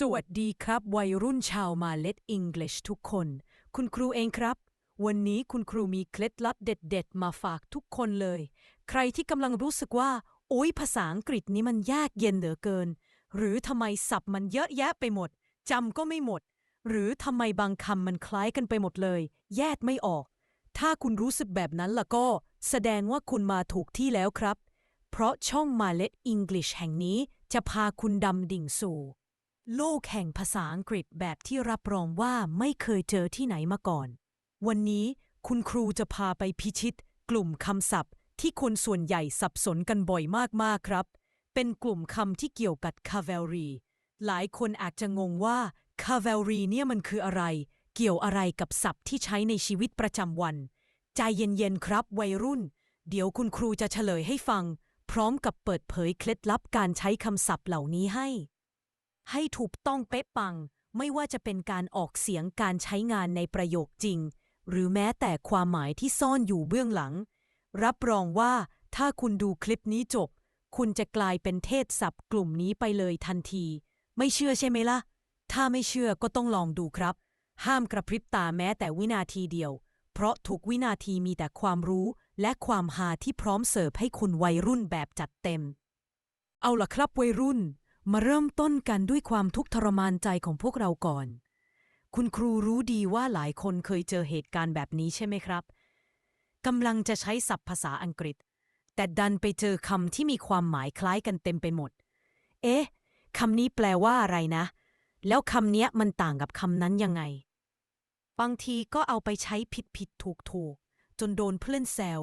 สวัสดีครับ วัยรุ่นชาวมาเล t อังกฤษทุกคน คุณครูเองครับ วันนี้คุณครูมีเคล็ดลับเด็ด ๆ มาฝากทุกคนเลย ใครที่กำลังรู้สึกว่า โอ๊ยภาษาอังกฤษนี้มันยากเย็นเหลือเกิน หรือทำไมศัพท์มันเยอะแยะไปหมดจำก็ไม่หมด หรือทำไมบางคำมันคล้ายกันไปหมดเลย แยกไม่ออก ถ้าคุณรู้สึกแบบนั้นล่ะก็ แสดงว่าคุณมาถูกที่แล้วครับ เพราะช่องมาเล t อังกฤษแห่งนี้จะพาคุณดำดิ่งสู่ โลกแห่งภาษาอังกฤษแบบที่รับรองว่าไม่เคยเจอที่ไหนมาก่อน วันนี้คุณครูจะพาไปพิชิต กลุ่มคำศัพท์ ที่คนส่วนใหญ่สับสนกันบ่อยมากๆครับ เป็นกลุ่มคำที่เกี่ยวกับ cavalry หลายคนอาจจะงงว่า cavalry เนี่ยมันคืออะไร เกี่ยวอะไรกับศัพท์ที่ใช้ในชีวิตประจำวัน ใจเย็นๆครับ วัยรุ่น เดี๋ยวคุณครูจะเฉลยให้ฟัง พร้อมกับเปิดเผยเคล็ดลับการใช้คำศัพท์เหล่านี้ให้ ให้ถูกต้องเป๊ะปัง ไม่ว่าจะเป็นการออกเสียงการใช้งานในประโยคจริง หรือแม้แต่ความหมายที่ซ่อนอยู่เบื้องหลัง รับรองว่าถ้าคุณดูคลิปนี้จบ คุณจะกลายเป็นเทศศัพท์กลุ่มนี้ไปเลยทันที ไม่เชื่อใช่ไหมล่ะ ถ้าไม่เชื่อก็ต้องลองดูครับ ห้ามกระพริบตาแม้แต่วินาทีเดียว เพราะทุกวินาทีมีแต่ความรู้และความหาที่พร้อมเสิร์ฟให้คุณวัยรุ่นแบบจัดเต็ม เอาล่ะครับวัยรุ่น มาเริ่มต้นกันด้วยความทุกข์ทรมานใจของพวกเราก่อน คุณครูรู้ดีว่าหลายคนเคยเจอเหตุการณ์แบบนี้ใช่ไหมครับกำลังจะใช้ศัพท์ภาษาอังกฤษ แต่ดันไปเจอคำที่มีความหมายคล้ายกันเต็มไปหมด เอ๊ะคำนี้แปลว่าอะไรนะ แล้วคำเนี้ยมันต่างกับคำนั้นยังไง บางทีก็เอาไปใช้ผิดผิดถูกถูกจนโดนเพื่อนแซว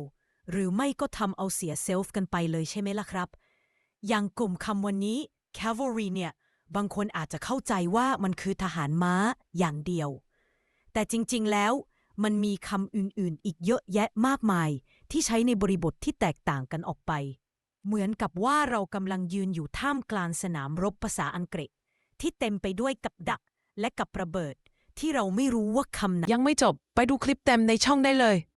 หรือไม่ก็ทำเอาเสียเซลฟ์กันไปเลยใช่ไหมล่ะครับ อย่างกลุ่มคำวันนี้ cavalry เนี่ยบางคนอาจจะเข้าใจว่ามันคือทหารม้าอย่างเดียว แต่จริงๆแล้วมันมีคำอื่นๆ อีกเยอะแยะมากมาย ที่ใช้ในบริบทที่แตกต่างกันออกไป เหมือนกับว่าเรากำลังยืนอยู่ท่ามกลางสนามรบภาษาอังกฤษ ที่เต็มไปด้วยกับดักและกับระเบิด ที่เราไม่รู้ว่าคำไหนยังไม่จบไปดูคลิปเต็มในช่องได้เลย